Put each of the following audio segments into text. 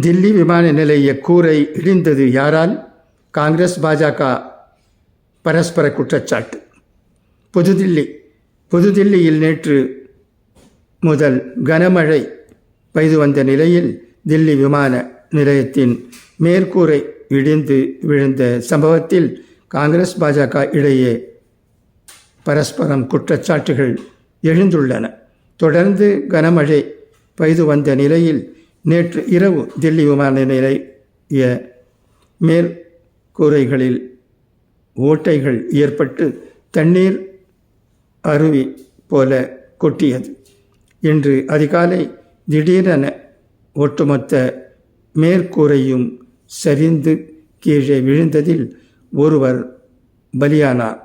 தில்லி விமான நிலைய கூரை இடிந்தது யாரால்? காங்கிரஸ் பாஜக பரஸ்பர குற்றச்சாட்டு. புதுதில்லி புதுதில்லியில் நேற்று முதல் கனமழை பெய்து வந்த நிலையில் தில்லி விமான நிலையத்தின் மேற்கூரை இடிந்து விழுந்த சம்பவத்தில் காங்கிரஸ் பாஜக இடையே பரஸ்பரம் குற்றச்சாட்டுகள் எழுந்துள்ளன. தொடர்ந்து கனமழை பெய்து வந்த நிலையில் நேற்று இரவு தில்லி விமான நிலைய மேல் கூரைகளில் ஓட்டைகள் ஏற்பட்டு தண்ணீர் அருவி போல கொட்டியது. இன்று அதிகாலை திடீரென ஒட்டுமொத்த மேற்கூரையும் சரிந்து கீழே விழுந்ததில் ஒருவர் பலியானார்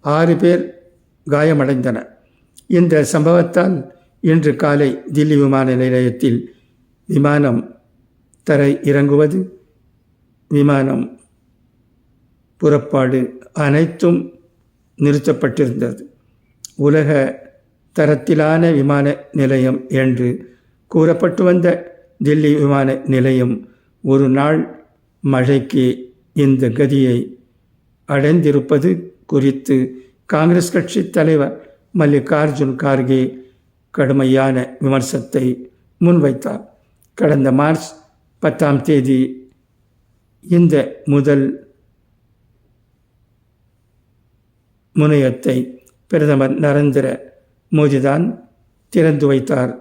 ஆறு பேர் காயமடைந்தனர். இந்த சம்பவத்தால் இன்று காலை தில்லி விமான நிலையத்தில் விமானம் தரை இறங்குவது விமானம் புறப்பாடு அனைத்தும் நிறுத்தப்பட்டிருந்தது. உலக தரத்திலான விமான நிலையம் என்று கூறப்பட்டு வந்த தில்லி விமான நிலையம் ஒரு நாள் மழைக்கு இந்த கதியை அடைந்திருப்பது குறித்து காங்கிரஸ் கட்சி தலைவர் மல்லிகார்ஜுன் கார்கே கடுமையான விமர்சத்தை முன்வைத்தார். கடந்த மார்ச் பத்தாம் தேதி இந்த முதல் முனையத்தை பிரதமர் நரேந்திர மோடிதான் திறந்து வைத்தார்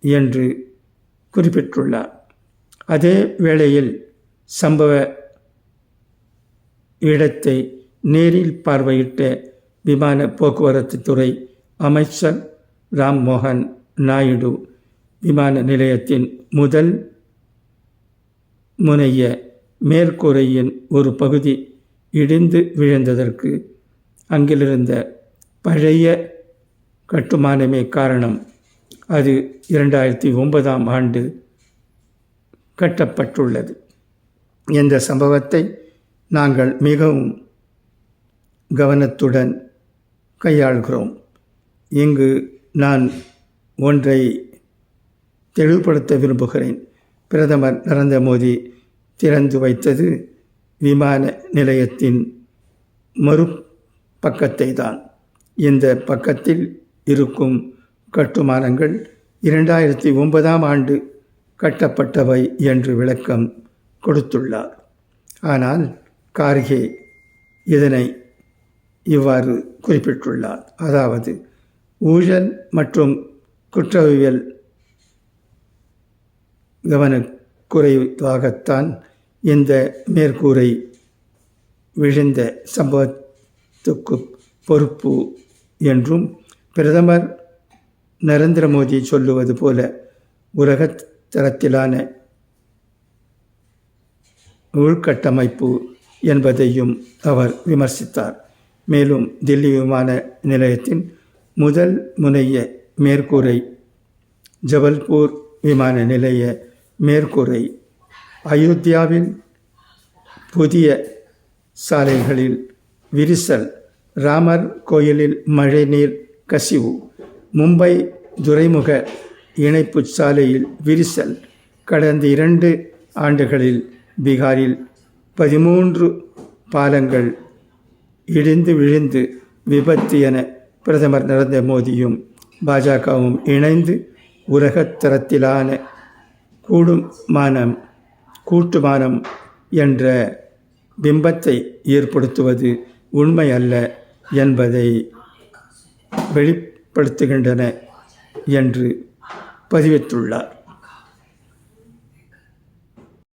என்று குறிப்பிட்டுள்ளார். அதே வேளையில் சம்பவ இடத்தை நேரில் பார்வையிட்ட விமான போக்குவரத்து துறை அமைச்சர் ராம் மோகன் நாயுடு விமான நிலையத்தின் முதல் முனைய மேற்கூரையின் ஒரு பகுதி இடிந்து விழுந்ததற்கு அங்கிலிருந்த பழைய கட்டுமானமே காரணம். அது இரண்டாயிரத்தி ஒன்பதாம் ஆண்டு கட்டப்பட்டுள்ளது. இந்த சம்பவத்தை நாங்கள் மிகவும் கவனத்துடன் கையாள்கிறோம். இங்கு நான் ஒன்றை தெளிவுபடுத்த விரும்புகிறேன். பிரதமர் நரேந்திர மோடி திறந்து வைத்தது விமான நிலையத்தின் மறுபக்கத்தை தான் இந்த பக்கத்தில் இருக்கும் கட்டுமானங்கள் இரண்டாயிரத்தி ஒன்பதாம் ஆண்டு கட்டப்பட்டவை என்று விளக்கம் கொடுத்துள்ளார். ஆனால் கார்கே இதனை இவ்வாறு குறிப்பிட்டுள்ளார். அதாவது ஊழல் மற்றும் குற்றவியல் கவனக்குறைவாகத்தான் இந்த மேற்கூரை விழுந்த சம்பவத்துக்கு பொறுப்பு என்றும் பிரதமர் நரேந்திர மோடி சொல்லுவது போல உலகத்தரத்திலான உள்கட்டமைப்பு என்பதையும் அவர் விமர்சித்தார். மேலும் தில்லி விமான நிலையத்தின் முதல் முனைய மேற்கூரை ஜபல்பூர் விமான நிலைய மேற்கூரை அயோத்தியாவில் புதிய சாலைகளில் விரிசல் ராமர் கோயிலில் மழைநீர் கசிவு மும்பை துறைமுக இணைப்பு சாலையில் விரிசல் கடந்த இரண்டு ஆண்டுகளில் பீகாரில் பதிமூன்று பாலங்கள் இடிந்து விழுந்து விபத்து என பிரதமர் நரேந்திர மோடியும் பாஜகவும் இணைந்து உலகத்தரத்திலான கூடுமானம் கூட்டுமானம் என்ற பிம்பத்தை ஏற்படுத்துவது உண்மை அல்ல என்பதை வெளிப்படுத்துகின்றன என்று பதிவித்துள்ளார்